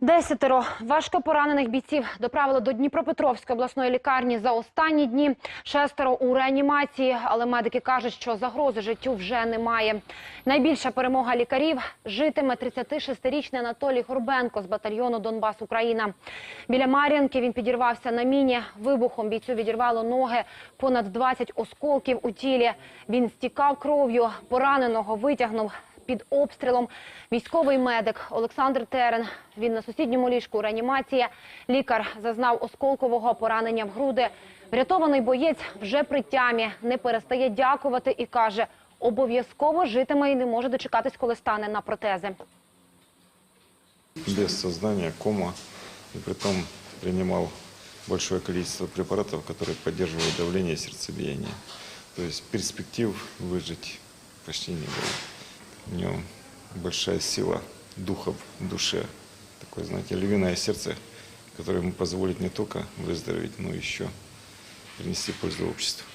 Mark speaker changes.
Speaker 1: Десятеро важко поранених бійців доправили до Дніпропетровської обласної лікарні за останні дні. Шестеро у реанімації, але медики кажуть, що загрози життю вже немає. Найбільша перемога лікарів житиме 36-річний Анатолій Горбенко з батальйону Донбас Україна. Біля Мар'янки він підірвався на міні. Вибухом бійцю відірвало ноги, понад 20 осколків у тілі. Він стікав кров'ю, пораненого витягнув під обстрілом. Військовий медик Олександр Терен. Він на сусідньому ліжку реанімації. Лікар зазнав осколкового поранення в груди. Врятований боєць вже при тямі, не перестає дякувати і каже, обов'язково житиме і не може дочекатись, коли стане на протези.
Speaker 2: без сознания, кома, и притом принимал большое количество препаратов, которые поддерживают давление и сердцебиение. То есть перспектив выжить почти не было. Большая сила духа в душе, такое, знаете, львиное сердце, которое ему позволит не только выздороветь, но еще принести пользу обществу.